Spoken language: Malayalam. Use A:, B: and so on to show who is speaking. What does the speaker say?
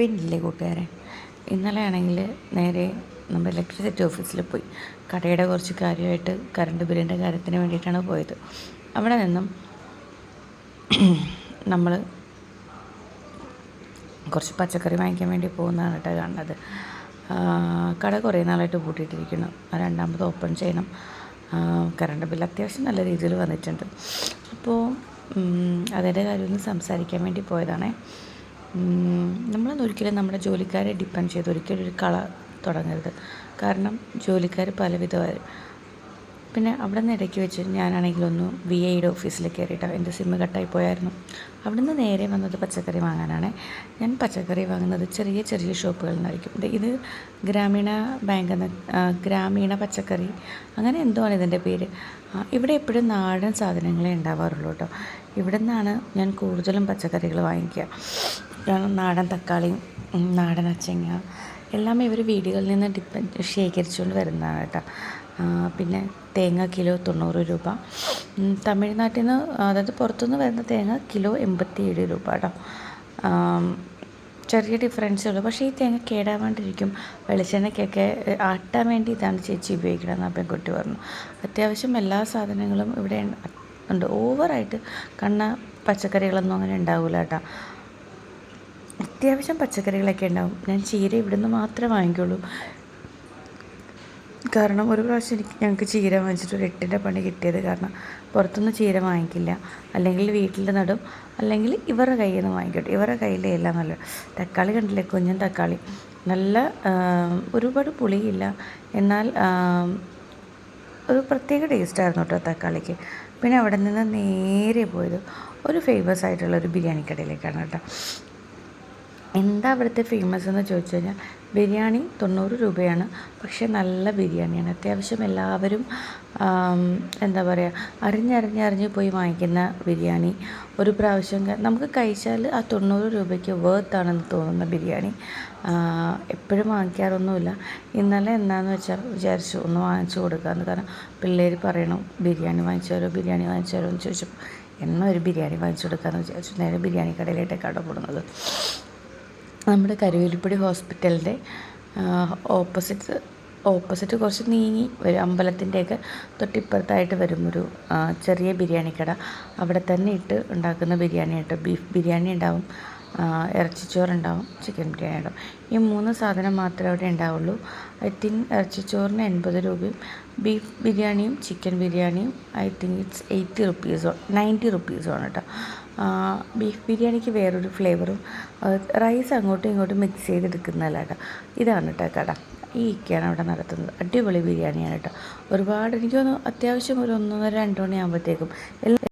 A: പിന്നില്ലേ കൂട്ടുകാരെ? ഇന്നലെ ആണെങ്കിൽ നേരെ നമ്മൾ ഇലക്ട്രിസിറ്റി ഓഫീസിൽ പോയി. കടയുടെ കുറച്ച് കാര്യമായിട്ട് കറണ്ട് ബില്ലിന്റെ കാര്യത്തിന് വേണ്ടിയിട്ടാണ് പോയത്. അവിടെ നിന്നും നമ്മൾ കുറച്ച് പച്ചക്കറി വാങ്ങിക്കാൻ വേണ്ടി പോകുന്നതാണ് കേട്ടോ കാണുന്നത്. കട കുറേ നാളായിട്ട് പൂട്ടിയിട്ടിരിക്കുന്നു. രണ്ടാമത് ഓപ്പൺ ചെയ്യണം. കറണ്ട് ബില്ല് അത്യാവശ്യം നല്ല രീതിയിൽ വന്നിട്ടുണ്ട്. അപ്പോൾ അതിന്റെ കാര്യമൊന്ന് സംസാരിക്കാൻ വേണ്ടി പോയതാണേ. ഒരിക്കലും നമ്മുടെ ജോലിക്കാരെ ഡിപ്പെൻഡ് ചെയ്ത് ഒരിക്കലും ഒരു കള തുടങ്ങരുത്. കാരണം ജോലിക്കാർ പലവിധമാരും പിന്നെ അവിടെ നിന്ന് ഇടയ്ക്ക് വെച്ച് ഞാനാണെങ്കിലൊന്ന് വി ഐയുടെ ഓഫീസിൽ കയറിയിട്ട് എന്റെ സിമ്മ് കട്ടായി പോയായിരുന്നു. അവിടെ നിന്ന് നേരെ വന്നത് പച്ചക്കറി വാങ്ങാനാണ്. ഞാൻ പച്ചക്കറി വാങ്ങുന്നത് ചെറിയ ചെറിയ ഷോപ്പുകളിൽ നിന്നായിരിക്കും. ഇത് ഗ്രാമീണ ബാങ്ക് എന്ന ഗ്രാമീണ പച്ചക്കറി. അങ്ങനെ എന്തോ ആണ് ഇതിന്റെ പേര്? ഇവിടെ എപ്പോഴും നാടൻ സാധനങ്ങളെ ഉണ്ടാവാറുള്ളൂ കേട്ടോ. ഇവിടെ നിന്നാണ് ഞാൻ കൂടുതലും പച്ചക്കറികൾ വാങ്ങിക്കുക. നാടൻ തക്കാളിയും നാടൻ അച്ചങ്ങ. എല്ലാം ഇവർ വീടുകളിൽ നിന്ന് ഡിപ്പെൻഡ് ശേഖരിച്ചുകൊണ്ട് വരുന്നതാണ് കേട്ടോ. പിന്നെ തേങ്ങ കിലോ തൊണ്ണൂറ് രൂപ. തമിഴ്നാട്ടിൽ നിന്ന് അതായത് പുറത്തുനിന്ന് വരുന്ന തേങ്ങ കിലോ എൺപത്തിയേഴ് രൂപ കേട്ടോ. ചെറിയ ഡിഫറൻസേ ഉള്ളൂ. പക്ഷേ ഈ തേങ്ങ കേടാവാണ്ടിരിക്കും. വെളിച്ചെണ്ണയ്ക്കൊക്കെ ആട്ടാൻ വേണ്ടി ഇതാണ് ചേച്ചി ഉപയോഗിക്കണമെന്ന് ആ പെൺകുട്ടി പറഞ്ഞു. അത്യാവശ്യം എല്ലാ സാധനങ്ങളും ഇവിടെ ഉണ്ട്. ഓവറായിട്ട് കണ്ണ പച്ചക്കറികളൊന്നും അങ്ങനെ ഉണ്ടാവില്ല കേട്ടോ. അത്യാവശ്യം പച്ചക്കറികളൊക്കെ ഉണ്ടാവും. ഞാൻ ചീര ഇവിടുന്ന് മാത്രമേ വാങ്ങിക്കുള്ളൂ. കാരണം ഒരു പ്രാവശ്യം എനിക്ക് ഞങ്ങൾക്ക് ചീര വാങ്ങിച്ചിട്ട് ഒരു എട്ടിന്റെ പണി കിട്ടിയത് കാരണം പുറത്തുനിന്ന് ചീര വാങ്ങിക്കില്ല. അല്ലെങ്കിൽ വീട്ടിൽ നടും അല്ലെങ്കിൽ ഇവരുടെ കയ്യിൽ നിന്ന് വാങ്ങിക്കട്ടെ. ഇവരുടെ കയ്യിലെ എല്ലാം നല്ല തക്കാളി കണ്ടില്ലേ? കുഞ്ഞൻ തക്കാളി. നല്ല ഒരുപാട് പുളിയില്ല. എന്നാൽ ഒരു പ്രത്യേക ടേസ്റ്റായിരുന്നു കേട്ടോ തക്കാളിക്ക്. പിന്നെ അവിടെ നിന്ന് നേരെ പോയത് ഒരു ഫേമസ് ആയിട്ടുള്ള ഒരു ബിരിയാണി കടയിലേക്കാണ് കേട്ടോ. എന്താ അവിടുത്തെ ഫേമസ് എന്ന് ചോദിച്ചു കഴിഞ്ഞാൽ ബിരിയാണി തൊണ്ണൂറ് രൂപയാണ്. പക്ഷേ നല്ല ബിരിയാണിയാണ്. അത്യാവശ്യം എല്ലാവരും എന്താ പറയുക അറിഞ്ഞറിഞ്ഞറിഞ്ഞ് പോയി വാങ്ങിക്കുന്ന ബിരിയാണി. ഒരു പ്രാവശ്യം നമുക്ക് കഴിച്ചാൽ ആ തൊണ്ണൂറ് രൂപയ്ക്ക് വേർത്താണെന്ന് തോന്നുന്ന ബിരിയാണി. എപ്പോഴും വാങ്ങിക്കാറൊന്നുമില്ല. ഇന്നലെ എന്താണെന്ന് വെച്ചാൽ വിചാരിച്ചു ഒന്ന് വാങ്ങിച്ചു കൊടുക്കാമെന്ന് കാരണം പിള്ളേർ പറയണം ബിരിയാണി വാങ്ങിച്ചു ബിരിയാണി വാങ്ങിച്ചു എന്ന് ചോദിച്ചപ്പോൾ എന്നാൽ ഒരു ബിരിയാണി വാങ്ങിച്ചു കൊടുക്കാമെന്ന് വിചാരിച്ചു. നേരെ ബിരിയാണി കടയിലേക്കാണ് പോകുന്നത് നമ്മുടെ കരുവേലിപ്പടി ഹോസ്പിറ്റലിന്റെ ഓപ്പോസിറ്റ് ഓപ്പോസിറ്റ് കുറച്ച് നീങ്ങി വരും അമ്പലത്തിന്റെയൊക്കെ തൊട്ടിപ്പുറത്തായിട്ട് വരും ഒരു ചെറിയ ബിരിയാണി കട അവിടെ തന്നെ ഇട്ട് ഉണ്ടാക്കുന്ന ബിരിയാണി കേട്ടോ ബീഫ് ബിരിയാണി ഉണ്ടാവും. ഇറച്ചിച്ചോറുണ്ടാവും ചിക്കൻ ബിരിയാണി ഉണ്ടാവും. ഈ മൂന്ന് സാധനം മാത്രമേ അവിടെ ഉണ്ടാവുള്ളൂ. ഐ തിങ്ക് ഇറച്ചിച്ചോറിന് എൺപത് രൂപയും ബീഫ് ബിരിയാണിയും ചിക്കൻ ബിരിയാണിയും ഐ തിങ്ക് ഇറ്റ്സ് എയ്റ്റി റുപ്പീസോ നയന്റി റുപ്പീസോ ആണ് കേട്ടോ. ബീഫ് ബിരിയാണിക്ക് വേറൊരു ഫ്ലേവറും റൈസ് അങ്ങോട്ടും ഇങ്ങോട്ടും മിക്സ് ചെയ്തെടുക്കുന്നതല്ല കേട്ടോ. ഇതാണ് കേട്ടോ കട. ഈ ഇക്കയാണ് അവിടെ നടത്തുന്നത്. അടിപൊളി ബിരിയാണിയാണ് കേട്ടോ. ഒരുപാട് എനിക്കൊന്ന് അത്യാവശ്യം ഒരു ഒന്നൊന്നര രണ്ട് മണിയാകുമ്പോഴത്തേക്കും